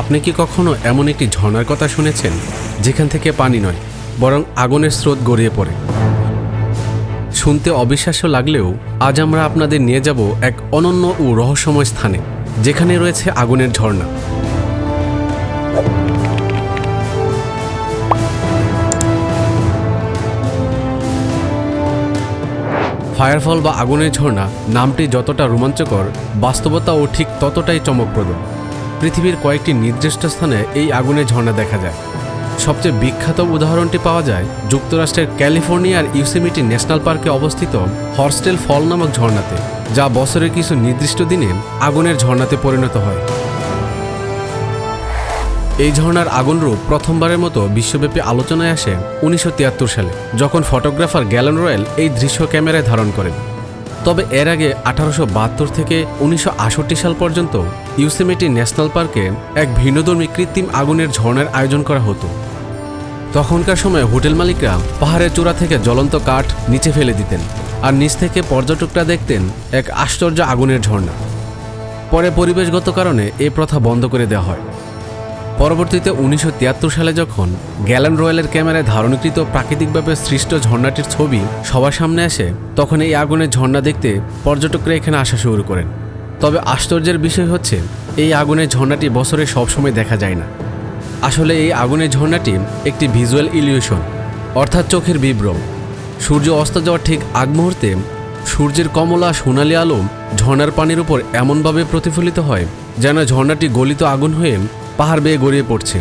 আপনি কি কখনো এমন একটি ঝর্ণার কথা শুনেছেন? যেখান থেকে পানি নয়, বরং আগুনের স্রোত গড়িয়ে পড়ে। শুনতে অবিশ্বাস্য লাগলেও আজ আমরা আপনাদের নিয়ে যাব এক অনন্য ও রহস্যময় স্থানে, যেখানে রয়েছে আগুনের ঝর্ণা। ফায়ারফল বা আগুনের ঝর্ণা নামটি যতটা রোমাঞ্চকর, বাস্তবতাও ঠিক ততটাই চমকপ্রদ। পৃথিবীর কয়েকটি নির্দিষ্ট স্থানে এই আগুনের ঝর্ণা দেখা যায়। সবচেয়ে বিখ্যাত উদাহরণটি পাওয়া যায় যুক্তরাষ্ট্রের ক্যালিফোর্নিয়ার ইউসেমিটি ন্যাশনাল পার্কে অবস্থিত হর্স্টেল ফল নামক ঝর্ণাতে, যা বছরের কিছু নির্দিষ্ট দিনে আগুনের ঝর্ণাতে পরিণত হয়। এই ঝর্ণার আগুন রূপ প্রথমবারের মতো বিশ্বব্যাপী আলোচনায় আসে উনিশশো তিয়াত্তর সালে, যখন ফটোগ্রাফার গ্যালন রয়েল এই দৃশ্য ক্যামেরায় ধারণ করেন। তবে এর আগে আঠারোশো বাহাত্তর থেকে উনিশশো সাল পর্যন্ত ইউসেমেটি ন্যাশনাল পার্কে এক ভিন্নধর্মী কৃত্রিম আগুনের ঝর্ণার আয়োজন করা হতো। তখনকার সময় হোটেল মালিকরা পাহাড়ের চূড়া থেকে জ্বলন্ত কাঠ নিচে ফেলে দিতেন আর নিচ থেকে পর্যটকরা দেখতেন এক আশ্চর্য আগুনের ঝর্ণা। পরে পরিবেশগত কারণে এ প্রথা বন্ধ করে দেওয়া হয়। পরবর্তীতে উনিশশো তিয়াত্তর সালে যখন গ্যালান রয়েলের ক্যামেরায় ধারণকৃত প্রাকৃতিকভাবে সৃষ্ট ঝর্ণাটির ছবি সবার সামনে আসে, তখন এই আগুনের ঝর্ণা দেখতে পর্যটকরা এখানে আসা শুরু করেন। তবে আশ্চর্যের বিষয় হচ্ছে, এই আগুনের ঝর্ণাটি বছরে সবসময় দেখা যায় না। আসলে এই আগুনের ঝর্ণাটি একটি ভিজুয়াল ইলিউশন, অর্থাৎ চোখের বিভ্রম। সূর্য অস্ত যাওয়ার ঠিক আগ মুহূর্তে সূর্যের কমলা সোনালি আলো ঝর্ণার পানির উপর এমনভাবে প্রতিফলিত হয় যেন ঝর্ণাটি গলিত আগুন হয়ে পাহাড় বেয়ে গড়িয়ে পড়ছে।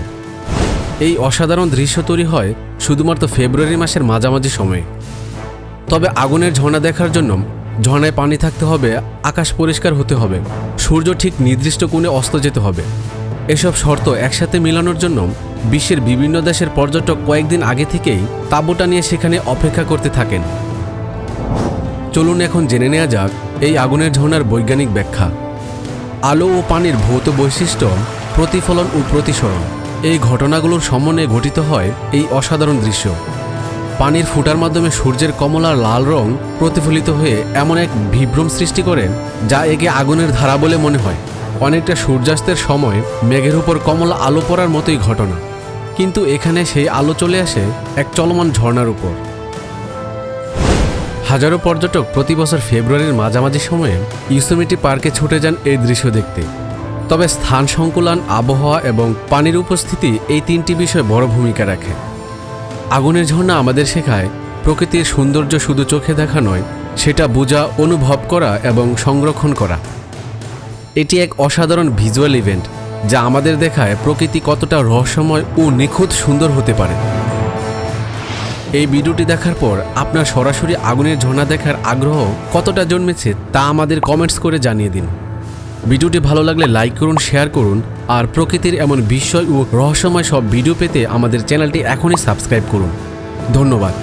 এই অসাধারণ দৃশ্য তৈরি হয় শুধুমাত্র ফেব্রুয়ারি মাসের মাঝামাঝি সময়ে। তবে আগুনের ঝর্ণা দেখার জন্য ঝর্ণায় পানি থাকতে হবে, আকাশ পরিষ্কার হতে হবে, সূর্য ঠিক নির্দিষ্ট কোণে অস্ত যেতে হবে। এসব শর্ত একসাথে মেলানোর জন্য বিশ্বের বিভিন্ন দেশের পর্যটক কয়েকদিন আগে থেকেই তাঁবুটা নিয়ে সেখানে অপেক্ষা করতে থাকেন। চলুন এখন জেনে নেওয়া যাক এই আগুনের ঝর্ণার বৈজ্ঞানিক ব্যাখ্যা। আলো ও পানির ভৌত বৈশিষ্ট্য প্রতিফলন ও প্রতিসরণ। এই ঘটনাগুলোর সমন্বয়ে ঘটিত হয় এই অসাধারণ দৃশ্য। পানির ফুটার মাধ্যমে সূর্যের কমলার লাল রং প্রতিফলিত হয়ে এমন এক বিভ্রম সৃষ্টি করে যা একে আগুনের ধারা বলে মনে হয়। অনেকটা সূর্যাস্তের সময় মেঘের উপর কমলা আলো পড়ার মতোই ঘটনা। কিন্তু এখানে সেই আলো চলে আসে এক চলমান ঝর্ণার উপর। হাজারো পর্যটক প্রতি বছর ফেব্রুয়ারির মাঝামাঝি সময়ে ইউসেমিটি পার্কে ছুটে যান এই দৃশ্য দেখতে। তবে স্থান সংকুলান, আবহাওয়া এবং পানির উপস্থিতি এই তিনটি বিষয় বড় ভূমিকা রাখে। আগুনের ঝর্ণা আমাদের শেখায়, প্রকৃতির সৌন্দর্য শুধু চোখে দেখা নয়, সেটা বোঝা, অনুভব করা এবং সংরক্ষণ করা। এটি এক অসাধারণ ভিজুয়াল ইভেন্ট, যা আমাদের দেখায় প্রকৃতি কতটা রহস্যময় ও নিখুঁত সুন্দর হতে পারে। এই ভিডিওটি দেখার পর আপনার সরাসরি আগুনের ঝর্ণা দেখার আগ্রহ কতটা জন্মেছে তা আমাদের কমেন্টস করে জানিয়ে দিন। ভিডিওটি ভালো লাগলে লাইক করুন, শেয়ার করুন, আর প্রকৃতির এমন বিস্ময় ও রহস্যময় সব ভিডিও পেতে আমাদের চ্যানেলটি এখনই সাবস্ক্রাইব করুন। ধন্যবাদ।